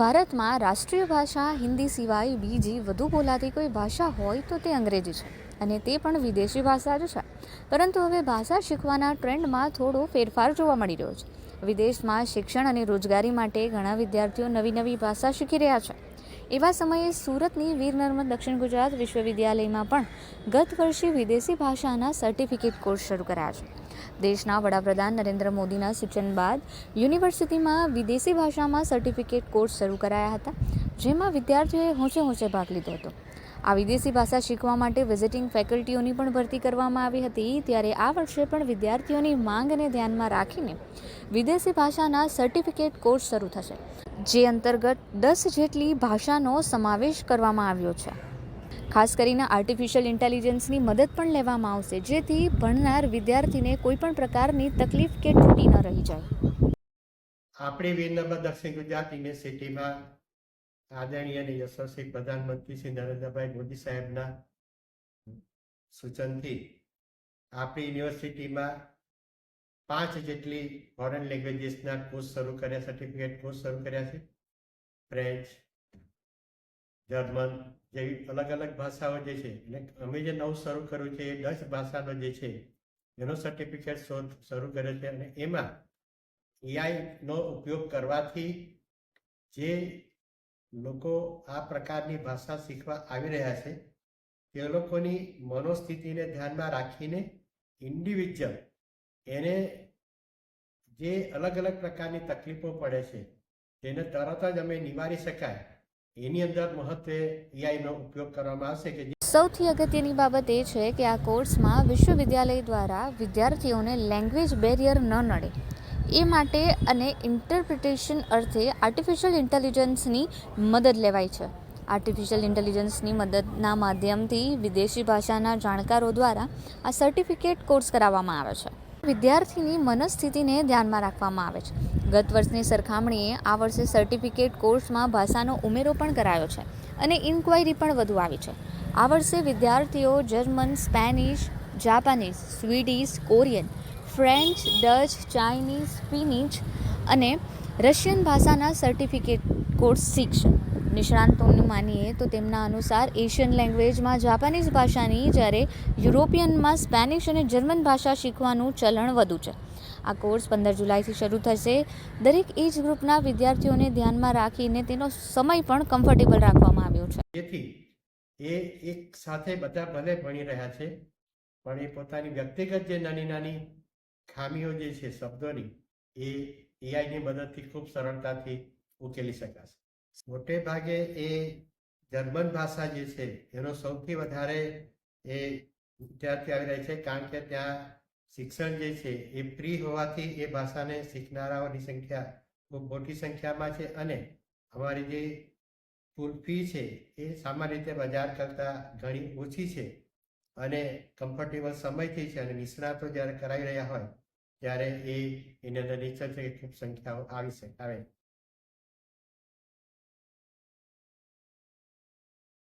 ભારતમાં રાષ્ટ્રીય ભાષા, હિન્દી સિવાય બીજી વધુ બોલાતી કોઈ ભાષા હોય તો તે અંગ્રેજી છે અને તે પણ વિદેશી ભાષા જ છે. પરંતુ હવે ભાષા શીખવાના ટ્રેન્ડમાં થોડો ફેરફાર જોવા મળી રહ્યો છે. વિદેશમાં શિક્ષણ અને રોજગારી માટે ઘણા વિદ્યાર્થીઓ નવી નવી ભાષા શીખી રહ્યા છે. એવા સમયે સુરતની વીર નર્મદ દક્ષિણ ગુજરાત વિશ્વવિદ્યાલયમાં પણ ગત વર્ષે વિદેશી ભાષાના સર્ટિફિકેટ કોર્સ શરૂ કર્યા છે. દેશના વડાપ્રધાન નરેન્દ્ર મોદીના સૂચન બાદ યુનિવર્સિટીમાં વિદેશી ભાષામાં સર્ટિફિકેટ કોર્સ શરૂ કરાયા હતા, જેમાં વિદ્યાર્થીઓએ હોંચે હોંચે ભાગ લીધો હતો. આ વિદેશી ભાષા શીખવા માટે વિઝિટિંગ ફેકલ્ટીઓની પણ ભરતી કરવામાં આવી હતી. ત્યારે આ વર્ષે પણ વિદ્યાર્થીઓની માંગને ધ્યાનમાં રાખીને વિદેશી ભાષાના સર્ટિફિકેટ કોર્સ શરૂ થશે, જે અંતર્ગત દસ જેટલી ભાષાનો સમાવેશ કરવામાં આવ્યો છે. ખાસ કરીને આર્ટિફિશિયલ ઇન્ટેલિજન્સની મદદ પણ લેવામાં આવશે, જેથી ભણનાર વિદ્યાર્થીને કોઈપણ પ્રકારની તકલીફ કે તૂટી ન રહી જાય. આપણે ગુજરાત યુનિવર્સિટીમાં આદરણીય અને યશસ્વી પ્રધાનમંત્રી શ્રી નરેન્દ્રભાઈ મોદી સાહેબના સૂચનથી આપણી યુનિવર્સિટીમાં પાંચ જેટલી ફોરેન લેંગ્વેજીસના કોર્સ શરૂ કર્યા સર્ટિફિકેટ કોર્સ શરૂ કર્યા છે. ફ્રેન્ચ જર્મન જેવી અલગ અલગ ભાષાઓ જે છે અને અમે જે નવું શરૂ કર્યું છે એ દસ ભાષાનો જે છે, એનો સર્ટિફિકેટ શરૂ કર્યો છે અને એમાં એઆઈનો ઉપયોગ કરવાથી જે લોકો આ પ્રકારની ભાષા શીખવા આવી રહ્યા છે. તે લોકોની મનોસ્થિતિને ધ્યાનમાં રાખીને ઇન્ડિવિજ્યુઅલ એને જે અલગ અલગ પ્રકારની તકલીફો પડે છે, તેને તરત જ અમે નિવારી શકાય. એની અંદર મહત્વે એઆઈનો ઉપયોગ કરવામાં આવશે કે સૌથી અગત્યની બાબત એ છે કે આ કોર્સમાં વિશ્વવિદ્યાલય દ્વારા વિદ્યાર્થીઓને લેંગ્વેજ બેરિયર ન નડે. એ માટે અને ઇન્ટરપ્રિટેશન અર્થે આર્ટિફિશિયલ ઇન્ટેલિજન્સની મદદ લેવાય છે. આર્ટિફિશિયલ ઇન્ટેલિજન્સની મદદના માધ્યમથી વિદેશી ભાષાના જાણકારો દ્વારા આ સર્ટિફિકેટ કોર્સ કરાવવામાં આવે છે. વિદ્યાર્થીની મનસ્થિતિને ધ્યાનમાં રાખવામાં આવે છે. ગત વર્ષની સરખામણીએ આ વર્ષે સર્ટિફિકેટ કોર્સમાં ભાષાનો ઉમેરો પણ કરાયો છે અને ઇન્ક્વાયરી પણ વધુ આવી છે. આ વર્ષે વિદ્યાર્થીઓ German, Spanish, Japanese, Swedish, Korean French, Dutch, Chinese, spinach અને રશિયન ભાષાના સર્ટિફિકેટ કોર્સ શીખશે. નિષ્ણાંતોને માનીએ તો તેમના અનુસાર એશિયન લેંગ્વેજમાં જાપાનીઝ ભાષાની જ્યારે યુરોપિયનમાં સ્પેનિશ અને જર્મન ભાષા શીખવાનું ચલણ વધુ છે. આ કોર્સ પંદર જુલાઈથી શરૂ થશે. દરેક એજ ગ્રુપના વિદ્યાર્થીઓને ધ્યાનમાં રાખીને તેનો સમય પણ કમ્ફર્ટેબલ રાખવામાં આવ્યો છે. જેથી એ એક સાથે બધા ભલે ભણી રહ્યા છે, પણ એ પોતાની વ્યક્તિગત જે નાની નાની ખામીઓ જે છે, શબ્દોની, એ એઆઈની મદદથી ખૂબ સરળતાથી ઉકેલી શકાશે. મોટે ભાગે એ જર્મન ભાષા જે છે, એનો સૌથી વધારે એ વિદ્યાર્થી આવી રહ્યા છે, કારણ કે ત્યાં શિક્ષણ જે છે, એ ફ્રી હોવાથી એ ભાષાને શીખનારાઓની સંખ્યા ખૂબ મોટી સંખ્યામાં છે અને અમારી જે સ્કૂલ ફી છે, એ સામાન્ય રીતે બજાર કરતાં ઘણી ઓછી છે અને કમ્ફર્ટેબલ સમયથી છે અને નિષ્ણાતો જ્યારે કરાવી રહ્યા હોય ત્યારે એની અંદર નિશ્ચિત સંખ્યાઓ આવી શકે આવે.